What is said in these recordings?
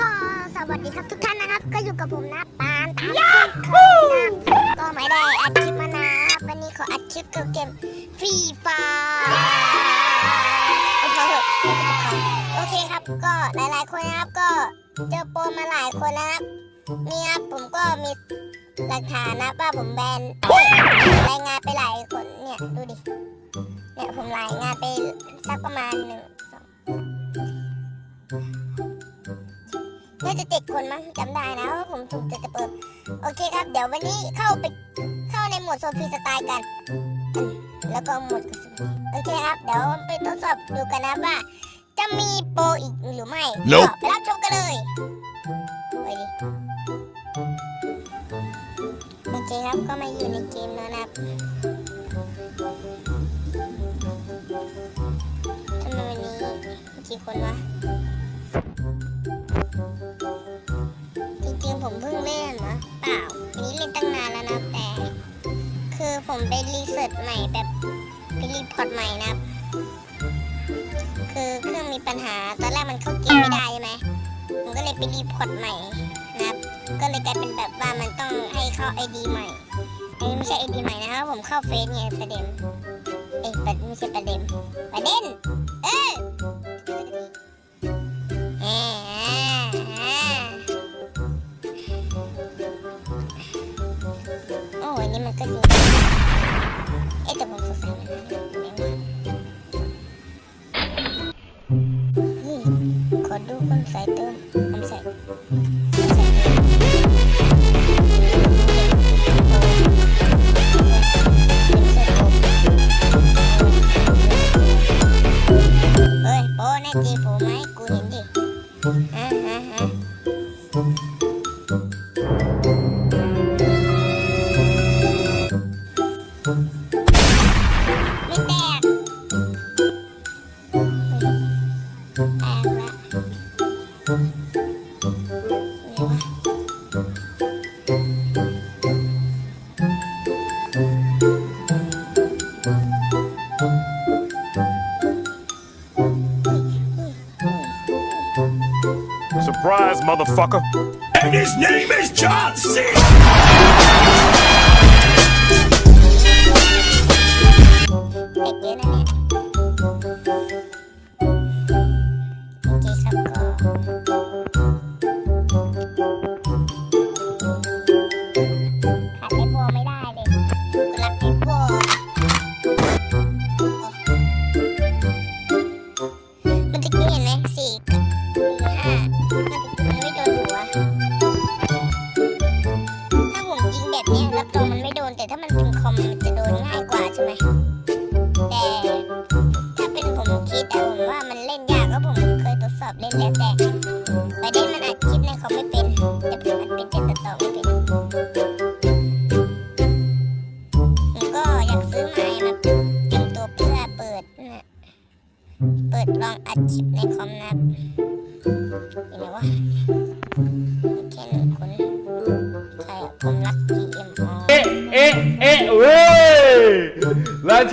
ก็สวัสดีครับทุกท่านนะครับ ก็อยู่กับผมนะปานตามเช่นเคยนะก็ไม่ได้อัดคลิปมานะวันนี้ขออัดคลิปเกี่ยวกับเกมฟรีไฟโอเคครับก็หลายๆคนนะครับก็เจอโปรมาหลายคนแล้วนะครับนี่ครับผมก็มีหลักฐานนะว่าผมแบนเอ้ยรายงานไปหลายคนเนี่ยดูดิเนี่ยผมรายงานไปสักประมาณหนึ่งาจะเจ็ดคนมั้งจำได้นะว่าผมถูกจะเปิดโอเคครับ เดี๋ยววันนี้เข้าไปเข้าในโหมดโซฟีสไตล์กันอืมแล้วก็โหมดกระสุนโอเคครับ เดี๋ยวไปทดสอบดูกันนะว่า จะมีโปรอีกหรือไม่ Nope ก็ไปรับชมกันเลยไปดิโอเคครับก็มาอยู่ในเกมแล้วนะครับทำไมวันนี้กี่คนวะ ผมเพิ่งเล่นนะเปล่า อันนี้เล่นตั้งนานแล้วนะแต่ คือผมไปรีเสิร์ชใหม่แบบไปรีพอร์ตใหม่นะคือเครื่องมีปัญหาตอนแรกมันเข้าเกมไม่ได้ใช่ไหมผมก็เลยไปรีพอร์ตใหม่นะครับก็เลยกลายเป็นแบบว่ามันต้องให้เข้าไอดีใหม่อันนี้ไม่ใช่ไอดีใหม่นะครับผมเข้าเฟซไงประเด็นเอ้ยไม่ใช่ประเด็นประเด็นเอ นี้มันก็ดีเอ๊ะแต่ผมสงสัยมันนะไหนวะเฮ้ยขอดูคนใส่เติมมใส่ผมใส่เฮ้ยโป้แน่จริงผมไหมกูเห็นดิฮะฮะฮะ Surprise, motherfucker. And his name is John C. เมันเป็นคอมมันจะโดนง่ายกว่าใช่ไหม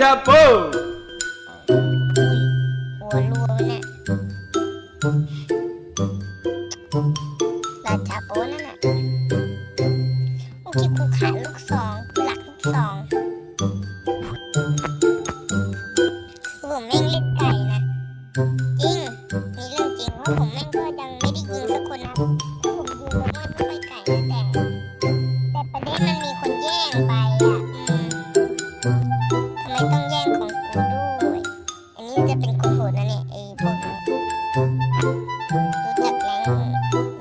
ชาโปหัวรัววะเนี่ยราชาโป้นั่นน่ะโอเคกูขาดลูกสองหลักลูกสอง รู้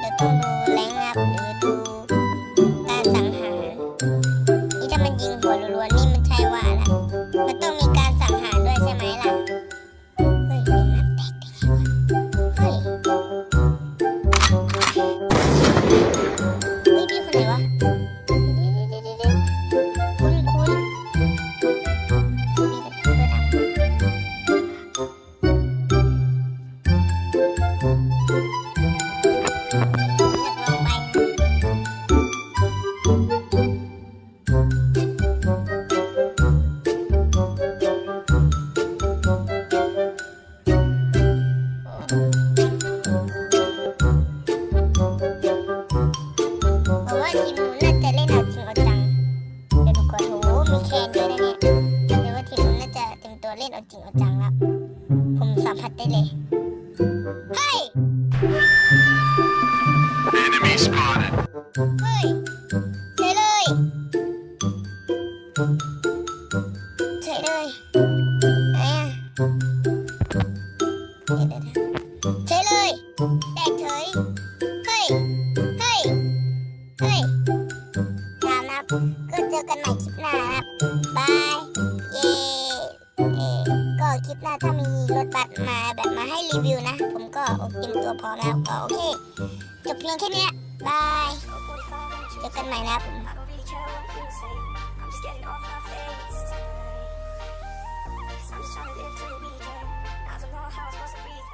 เฮ้ย Enemy spotted. เฮ้ยเฉยเลยเฉยเลยไหนอะเดี๋ย ลิปหน้าถ้ามีรถบัสมาแบบมาให้รีวิวนะ ผมก็อิ่มตัวพอแล้วก็โอเค จบเพียงแค่นี้บายเจอกันใหม่นะผม I'm trying to live to be weekend. I don't know how I'm supposed to breathe.